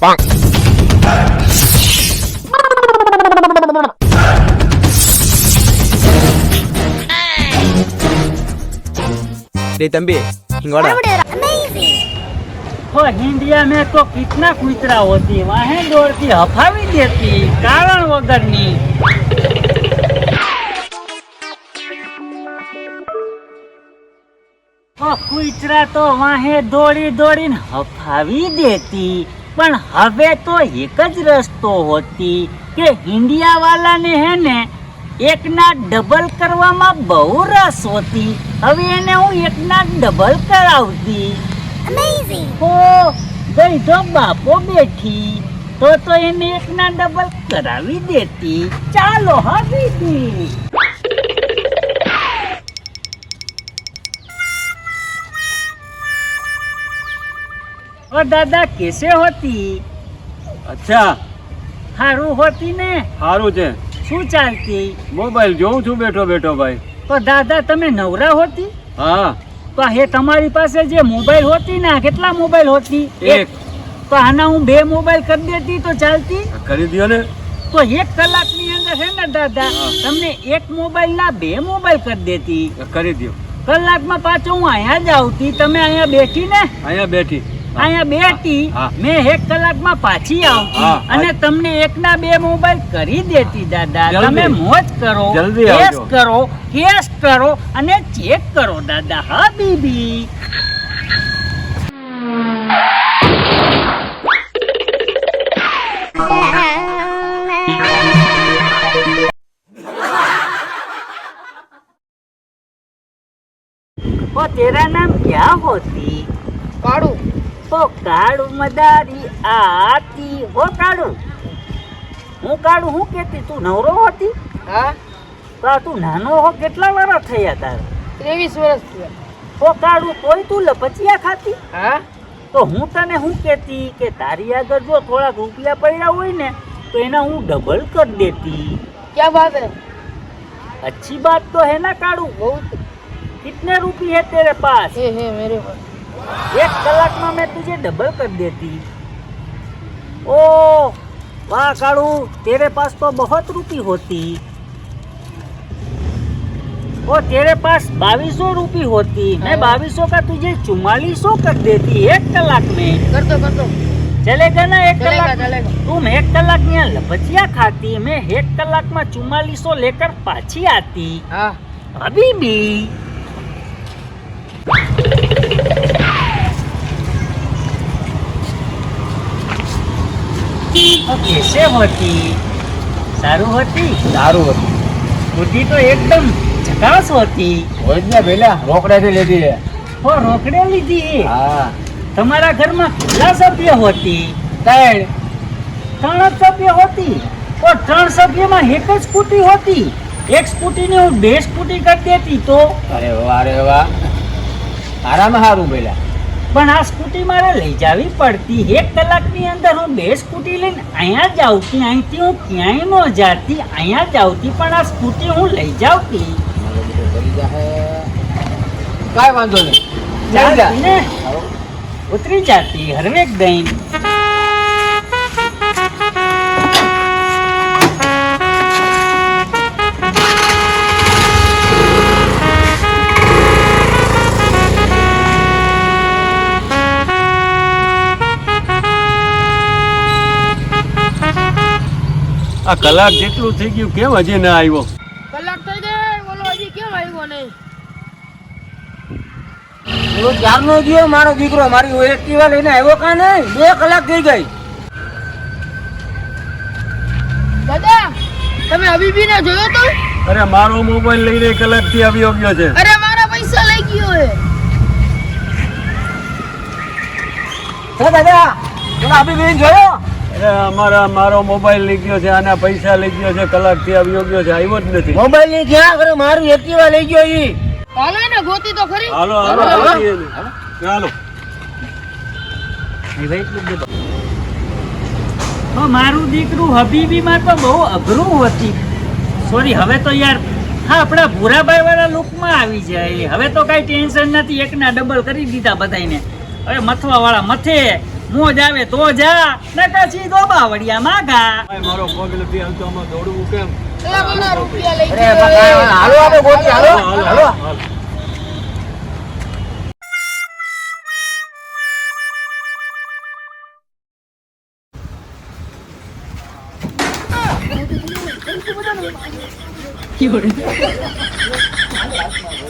Bonk. டேய் தம்பி இங்க வாடா ओ इंडिया में तो कितना कुचरा होती वहाँ दौड़ती हफावी देती कारण वगरनी કુચરા તો વાહે દોડી દોડીને હફાવી દેતી પણ હવે તો એક જ રસ્તો હોતી કે ઇન્ડિયા વાળાને હે ને એકના ડબલ કરવામાં બહુ રસ હોતી. હવે એને હું એકના ડબલ કરાવતી. હો ગઈ તો બાપો બેઠી તો તો એને એકના ડબલ કરાવી દેતી. ચાલો હા દીદી. ઓ દાદા कैसे હોતી? અચ્છા. હારું હોતી ને? સારું છે. શું ચાલતી? મોબાઈલ જોઉં છું બેઠો બેઠો ભાઈ. તો દાદા તમે નવરા હોતી? હા. તો હે તમારી પાસે જે મોબાઈલ હોતી ને આ કેટલા મોબાઈલ હોતી? એક. તો આના હું બે મોબાઈલ કરી દેતી તો ચાલતી? કરી દો ને. તો એક કલાકની અંદર છે ને દાદા તમને એક મોબાઈલ ના બે મોબાઈલ કરી દેતી. કરી દો કલાકમાં પાછો હું અહીંયા જ આવતી તમે અહીંયા બેઠી ને? અહીંયા બેઠી. અહીંયા બે હતી એક કલાકમાં પાછી આવતી અને તમને એક ના બે મોબાઈલ કરી દેતી દાદા. તમે મોજ કરો કેસ કરો કેસ કરો અને ચેક કરો દાદા. હા બીબી. ઓ તેરા નામ ક્યાં હોતી? કાળુ તો કાળુ મદારી આતી હો કાળુ હું કાળુ હું કેતી તું નવરો હતી હા તો આ તું નાનો હો કેટલા વર્ષ થયા તારા ત્રેવીસ વર્ષ થયા હો કાળુ તોય તું લપચિયા ખાતી હા તો હું તને હું કેતી કે તારી આગળ જો થોડાક રૂપિયા પડ્યા હોય ને તો એના હું ડબલ કરી દેતી क्या बात है अच्छी बात तो है ना काड़ू बहुत कितने रुपये है तेरे पास है है मेरे पास एक कलाक में मैं तुझे डबल कर देती ओ वाह काड़ू तेरे पास तो बहुत रुपी होती ओ तेरे पास बाईसो रुपी होती मैं हाँ। बाईसो का तुझे चुम्मालीसो कर देती एक कलाक में कर दो कर दो चलेगा ना एक चलेगा कलाक चलेगा तुम एक कलाक यहाँ लपचिया खाती मैं एक कलाक में चुम्मालीसो लेकर पाछी आती हाँ अभी भी કેસે હતી? સારું હતી? સારું હતી. બુદ્ધિ તો એકદમ ચકાસ હતી. હોય ને પેલા રોકડે લીધી છે. હો રોકડે લીધી? હા. તમારા ઘરમાં કેટલા સભ્ય હોતી? ત્રણ. ત્રણ જ સભ્ય હોતી? તો ત્રણ સભ્યમાં એક જ સ્કૂટી હોતી? એક સ્કૂટી ને હું બે સ્કૂટી કરી દેતી તો? અરે વાહ અરે વાહ. આરામ સારું પેલા પણ આ સ્કૂટી મારે લઈ જવી પડતી. એક કલાકની અંદર હું બે સ્કૂટી લઈને અહીંયા જ આવતી અહીંથી હું ક્યાંય ન જાતી. અહીંયા જ આવતી પણ આ સ્કૂટી હું લઈ જાવતી કાંઈ વાંધો નહીં. ઉતરી જાતી હરવેક દઈને. આ કલાક જેટલું થઈ ગયું કેમ હજી ના આવ્યો? કલાક થઈ ગઈ બોલો હજી કેમ આવ્યો નહીં? પેલો ચારનો ગયો મારો દીકરો મારી એક્ટિવા લઈને આવ્યો કા નહીં? બે કલાક થઈ ગઈ. દાદા તમે અભીબી ને જોયો તો? અરે મારો મોબાઈલ લઈને કલાકથી આવ્યો ગયો છે. અરે મારા પૈસા લઈ ગયો હે. દાદા તમે બેન જોયો? અરે અમારા મારો મોબાઈલ લઈ ગયો છે આના પૈસા લઈ ગયો છે કલાકથી આવ્યો ગયો છે આવ્યો જ નથી. મોબાઈલની ક્યાં કરે મારું એક્ટિવા લઈ ગયો ઈ. હાલો એને ગોતી તો ખરી. હાલો હાલો હાલો, ને. મારું દીકરું હબીબીમાં તો બહુ અઘરું હતી. સોરી હવે તો યાર હા આપણા ભૂરાભાઈ વાળા લુકમાં આવી જાય. હવે તો કાંઈ ટેન્શન નથી. એકના ડબલ કરી દીધા બધાને હવે મથવા વાળા મથે. મોજ આવે તો જા નકર સીધો બાવળિયા માગા. મારો પગ નથી હાલતો આમાં દોડવું કેમ? હાલો આપણે ગોતી હાલો હાલો, હાલો હાલો. જાઓ.